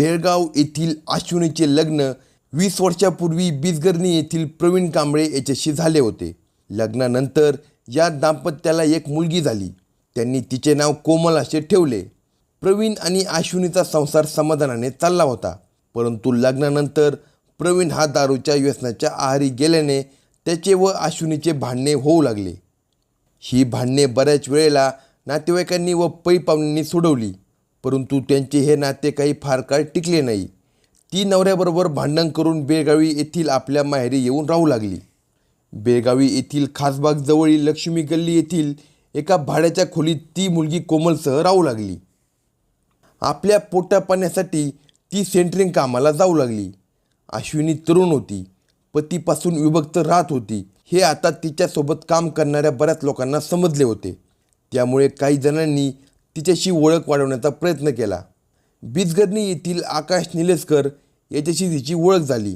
बेळगाव येथील आश्विनीचे लग्न वीस वर्षापूर्वी बिजगर्णी येथील प्रवीण कांबळे याच्याशी झाले होते. लग्नानंतर या दाम्पत्याला एक मुलगी झाली. त्यांनी तिचे नाव कोमल असे ठेवले. प्रवीण आणि आश्विनीचा संसार समाधानाने चालला होता. परंतु लग्नानंतर प्रवीण हा दारूच्या व्यसनाच्या आहारी गेल्याने त्याचे व आश्विनीचे भांडणे होऊ लागले. ही भांडणे बऱ्याच वेळेला नातेवाईकांनी व पै पाहुण्यांनी सोडवली. परंतु त्यांचे हे नाते काही फार काळ टिकले नाही. ती नवऱ्याबरोबर भांडण करून बेळगावी येथील आपल्या माहेरी येऊन राहू लागली. बेळगावी येथील खासबागजवळील लक्ष्मी गल्ली येथील एका भाड्याच्या खोलीत ती मुलगी कोमलसह राहू लागली. आपल्या पोटापाण्यासाठी ती सेंटरिंग कामाला जाऊ लागली. अश्विनी तरुण होती. पतीपासून विभक्त राहत होती. हे आता तिच्यासोबत काम करणाऱ्या बऱ्याच लोकांना समजले होते. त्यामुळे काही जणांनी तिच्याशी ओळख वाढवण्याचा प्रयत्न केला. बिजगर्णी येथील आकाश निलेसकर याच्याशी तिची ओळख झाली.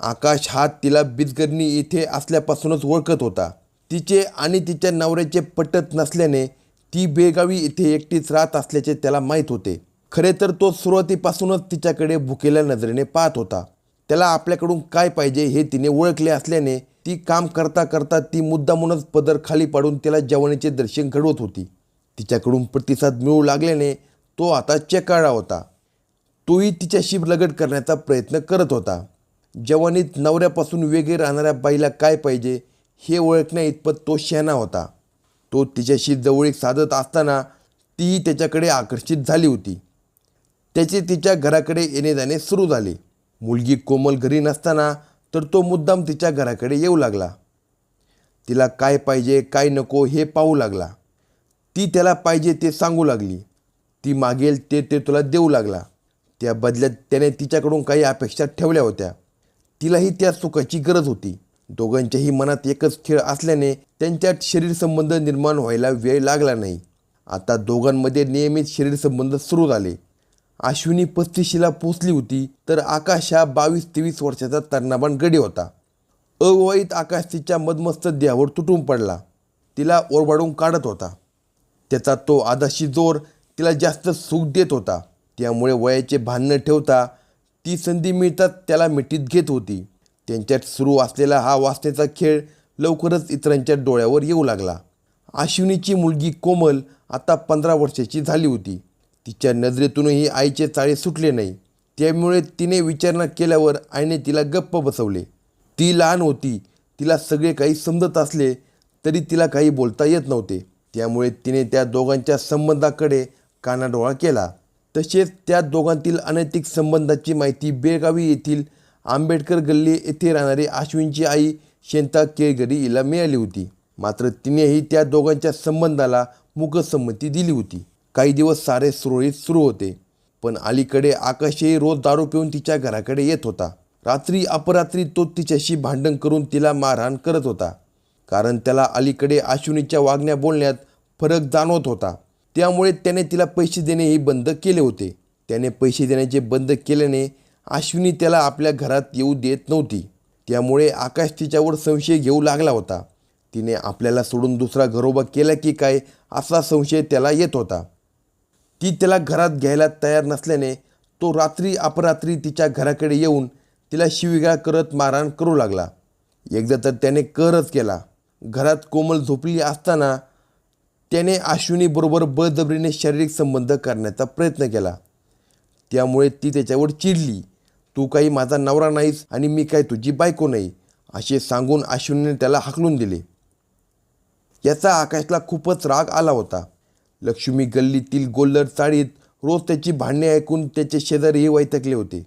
आकाश हा तिला बिजगर्णी येथे असल्यापासूनच ओळखत होता. तिचे आणि तिच्या नवऱ्याचे पटत नसल्याने ती बेगावी येथे एकटीच राहत असल्याचे त्याला माहीत होते. खरे तर तो सुरुवातीपासूनच तिच्याकडे भुकेल्या नजरेने पाहत होता. त्याला आपल्याकडून काय पाहिजे हे तिने ओळखले असल्याने ती काम करता करता ती मुद्दामूनच पदर खाली पाडून त्याला जेवणाचे दर्शन घडवत होती. तिच्याकडून प्रतिसाद मिळू लागल्याने तो आता चेकाळा होता. तोही तिच्याशी लगट करण्याचा प्रयत्न करत होता. जवानीत नवऱ्यापासून वेगळे राहणाऱ्या बाईला काय पाहिजे हे ओळखण्या इतपत तो शहाणा होता. तो तिच्याशी जवळीक साधत असताना तीही त्याच्याकडे आकर्षित झाली होती. त्याचे तिच्या घराकडे येणे जाणे सुरू झाले. मुलगी कोमल घरी नसताना तर तो मुद्दाम तिच्या घराकडे येऊ लागला. तिला काय पाहिजे काय नको हे पाहू लागला. ती त्याला पाहिजे ते सांगू लागली. ती मागेल ते ते तुला देऊ लागला. त्या बदल्यात त्याने तिच्याकडून काही अपेक्षा ठेवल्या होत्या. तिलाही त्या सुखाची गरज होती. दोघांच्याही मनात एकच खेळ असल्याने त्यांच्यात शरीर संबंध निर्माण व्हायला वेळ लागला नाही. आता दोघांमध्ये नियमित शरीर संबंध सुरू झाले. अश्विनी पस्तीशीला पोचली होती तर आकाश हा बावीस तेवीस वर्षाचा तरणाबाण गडी होता. अवैध आकाश तिच्या मदमस्त देहावर तुटून पडला. तिला ओरबाडून काढत होता. त्याचा तो आदाशी जोर तिला जास्त सुख देत होता. त्यामुळे वयाचे भान न ठेवता ती संधी मिळतात त्याला मिठीत घेत होती. त्यांच्यात सुरू असलेला हा वासनेचा खेळ लवकरच इतरांच्या डोळ्यावर येऊ लागला. अश्विनीची मुलगी कोमल आता पंधरा वर्षाची झाली होती. तिच्या नजरेतूनही आईचे चाळे सुटले नाही. त्यामुळे तिने विचारणा केल्यावर आईने तिला गप्प बसवले. ती लहान होती. तिला सगळे काही समजत असले तरी तिला काही बोलता येत नव्हते. त्यामुळे तिने त्या दोघांच्या संबंधाकडे कानाडोळा केला. तसेच त्या दोघांतील अनैतिक संबंधाची माहिती बेळगावी येथील आंबेडकर गल्ली येथे राहणारी आश्विनची आई शेंता केळगरी हिला मिळाली होती. मात्र तिनेही त्या दोघांच्या संबंधाला मुखसंमती दिली होती. काही दिवस सारे सुरळीत सुरू होते पण अलीकडे आकाशही रोज दारू पिऊन तिच्या घराकडे येत होता. रात्री अपरात्री तो तिच्याशी भांडण करून तिला मारहाण करत होता. कारण त्याला अलीकडे अश्विनीच्या वागण्या बोलण्यात फरक जाणवत होता. त्यामुळे त्याने तिला पैसे देणेही बंद केले होते. त्याने पैसे देण्याचे बंद केल्याने अश्विनी त्याला आपल्या घरात येऊ देत नव्हती. त्यामुळे आकाश तिच्यावर संशय घेऊ लागला होता. तिने आपल्याला सोडून दुसरा घरोबा केला की काय असा संशय त्याला येत होता. ती त्याला घरात घ्यायला तयार नसल्याने तो रात्री अपरात्री तिच्या घराकडे येऊन तिला शिवीगाळ करत मारहाण करू लागला. एकदा तर त्याने करच केला. घरात कोमल झोपली असताना त्याने अश्विनीबरोबर बळजबरीने शारीरिक संबंध करण्याचा प्रयत्न केला. त्यामुळे ती त्याच्यावर चिडली. तू काही माझा नवरा नाहीस आणि मी काय तुझी बायको नाही असे सांगून अश्विनीने त्याला हाकलून दिले. याचा आकाशला खूपच राग आला होता. लक्ष्मी गल्लीतील गोल्लर चाळीत रोज त्याची भांडणे ऐकून त्याचे शेजारीही वैतकले होते.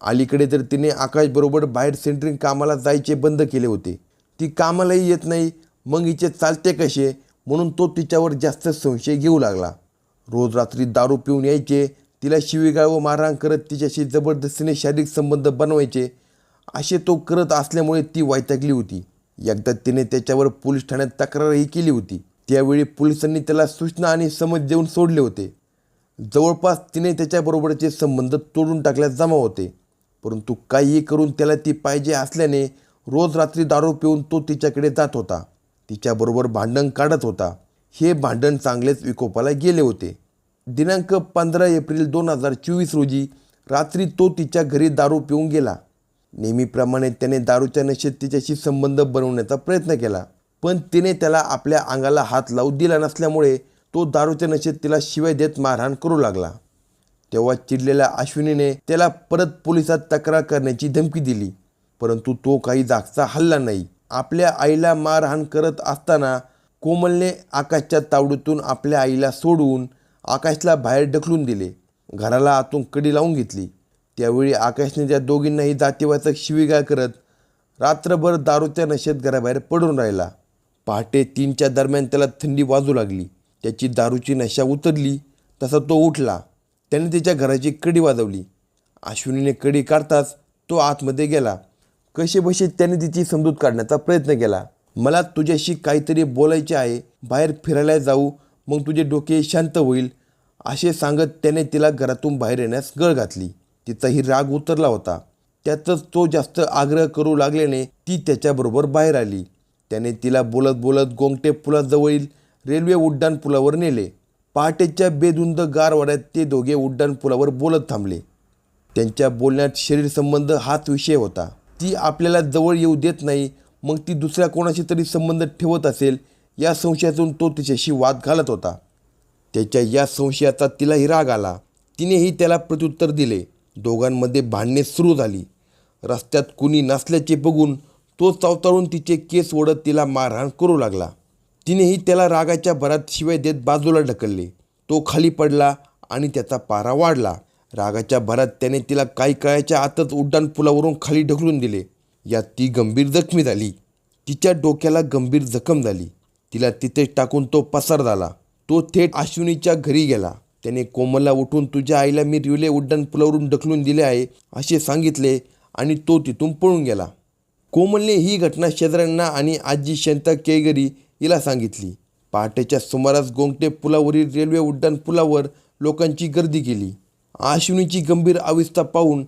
अलीकडे तर तिने आकाशबरोबर बाहेर सेंटरिंग कामाला जायचे बंद केले होते. ती कामालाही येत नाही मग हिचे चालते कसे? म्हणून तो तिच्यावर जास्त संशय घेऊ लागला. रोज रात्री दारू पिऊन यायचे तिला शिवीगाळ व मारहाण करत तिच्याशी जबरदस्तीने शारीरिक संबंध बनवायचे असे तो करत असल्यामुळे ती वैतागली होती. एकदा तिने त्याच्यावर पोलीस ठाण्यात तक्रारही केली होती. त्यावेळी पोलिसांनी त्याला सूचना आणि समज देऊन सोडले होते. जवळपास तिने त्याच्याबरोबरचे संबंध तोडून टाकल्यास जमा होते. परंतु काहीही करून त्याला ती पाहिजे असल्याने रोज रात्री दारू पिऊन तो तिच्याकडे जात होता. तिच्याबरोबर भांडण काढत होता. हे भांडण चांगलेच विकोपाला गेले होते. दिनांक पंधरा एप्रिल दोन हजार चोवीस रोजी रात्री तो तिच्या घरी दारू पिऊन गेला. नेहमीप्रमाणे त्याने दारूच्या नशेत तिच्याशी संबंध बनवण्याचा प्रयत्न केला. पण तिने त्याला आपल्या अंगाला हात लावू दिला नसल्यामुळे तो दारूच्या नशेत तिला शिवाय देत मारहाण करू लागला. तेव्हा चिडलेल्या अश्विनीने त्याला परत पोलिसात तक्रार करण्याची धमकी दिली. परंतु तो काही जागचा हल्ला नाही. आपल्या आईला मारहाण करत असताना कोमलने आकाशच्या तावडीतून आपल्या आईला सोडून आकाशला बाहेर ढकलून दिले. घराला आतून कडी लावून घेतली. त्यावेळी आकाशने त्या दोघींनाही जातीवाचक शिवीगाळ करत रात्रभर दारूच्या नशेत घराबाहेर पडून राहिला. पहाटे तीनच्या दरम्यान त्याला थंडी वाजू लागली. त्याची दारूची नशा उतरली तसा तो उठला. त्याने त्याच्या घराची कडी वाजवली. अश्विनीने कडी काढताच तो आतमध्ये गेला. कसे त्याने तिची समजूत काढण्याचा प्रयत्न केला. मला तुझ्याशी काहीतरी बोलायचे आहे बाहेर फिरायला जाऊ मग तुझे डोके शांत होईल असे सांगत त्याने तिला घरातून बाहेर येण्यास गळ घातली. तिचाही राग उतरला होता. त्यातच तो जास्त आग्रह करू लागल्याने ती त्याच्याबरोबर बाहेर आली. त्याने तिला बोलत बोलत गोंगटे पुलाजवळील रेल्वे उड्डाण पुलावर नेले. पहाटेच्या बेधुंद गारवाड्यात ते दोघे उड्डाण पुलावर बोलत थांबले. त्यांच्या बोलण्यात शरीरसंबंध हाच विषय होता. ती आपल्याला जवळ येऊ देत नाही मग ती दुसऱ्या कोणाशी तरी संबंध ठेवत असेल या संशयातून तो तिच्याशी वाद घालत होता. त्याच्या या संशयाचा तिलाही राग आला. तिनेही त्याला प्रत्युत्तर दिले. दोघांमध्ये भांडणे सुरू झाली. रस्त्यात कुणी नसल्याचे बघून तो चावताळून तिचे केस ओढत तिला मारहाण करू लागला. तिनेही त्याला रागाच्या भरात शिवाय देत बाजूला ढकलले. तो खाली पडला आणि त्याचा पारा वाढला. रागाच्या भरात त्याने तिला काही काळाच्या आतच उड्डाण पुलावरून खाली ढकलून दिले. यात ती गंभीर जखमी झाली. तिच्या डोक्याला गंभीर जखम झाली. तिला तिथेच टाकून तो पसार झाला. तो थेट अश्विनीच्या घरी गेला. त्याने कोमलला उठून तुझ्या आईला मी रिवले उड्डाण पुलावरून ढकलून दिले आहे असे सांगितले आणि तो तिथून पळून गेला. कोमलने ही घटना शेजाऱ्यांना आणि आजी शंता केळगरी हिला सांगितली. पहाटेच्या सुमारास गोंगटे पुलावरील रेल्वे उड्डाण पुलावर लोकांची गर्दी केली. आश्विनीची गंभीर अवस्था पाहून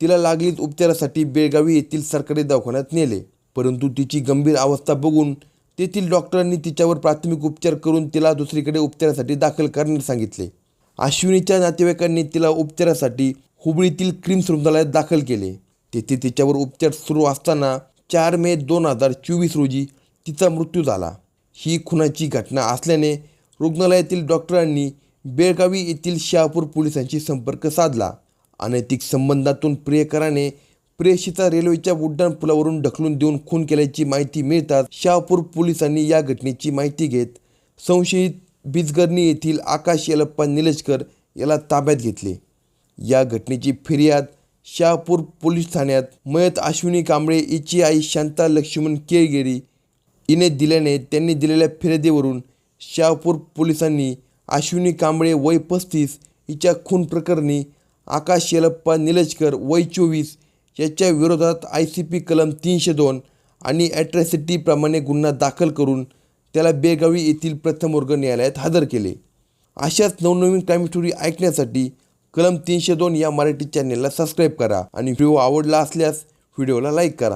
तिला लागलीच उपचारासाठी बेळगावी येथील सरकारी दवाखान्यात नेले. परंतु तिची गंभीर अवस्था बघून तेथील डॉक्टरांनी तिच्यावर प्राथमिक उपचार करून तिला दुसरीकडे उपचारासाठी दाखल करण्यास सांगितले. अश्विनीच्या नातेवाईकांनी तिला उपचारासाठी हुबळीतील क्रिम्स रुग्णालयात दाखल केले. तेथे तिच्यावर उपचार सुरू असताना चार मे दोन हजार चोवीस रोजी तिचा मृत्यू झाला. ही खुनाची घटना असल्याने रुग्णालयातील डॉक्टरांनी बेळगावी येथील शहापूर पोलिसांशी संपर्क साधला. अनैतिक संबंधातून प्रियकराने प्रेयशीचा रेल्वेच्या उड्डाण पुलावरून ढकलून देऊन खून केल्याची माहिती मिळताच शहापूर पोलिसांनी या घटनेची माहिती घेत संशयित बिजगर्णी येथील आकाश यलप्पा निलजकर याला ताब्यात घेतले. या घटनेची फिर्याद शहापूर पोलीस ठाण्यात मयत अश्विनी कांबळे हिची आई शांता लक्ष्मण केळगेरी हिने दिल्याने त्यांनी दिलेल्या फिर्यादीवरून शहापूर पोलिसांनी अश्विनी कांबळे वय पस्तीस हिच्या खून प्रकरणी आकाश येलप्पा निलजकर वय चोवीस याच्या विरोधात आय सी पी कलम तीनशे दोन आणि ॲट्रॅसिटीप्रमाणे गुन्हा दाखल करून त्याला बेगावी येथील प्रथम वर्ग न्यायालयात हजर केले. अशाच नवनवीन क्राईम स्टोरी ऐकण्यासाठी कलम तीनशे दोन या मराठी चॅनेलला सबस्क्राईब करा आणि व्हिडिओ आवडला असल्यास व्हिडिओला लाईक करा.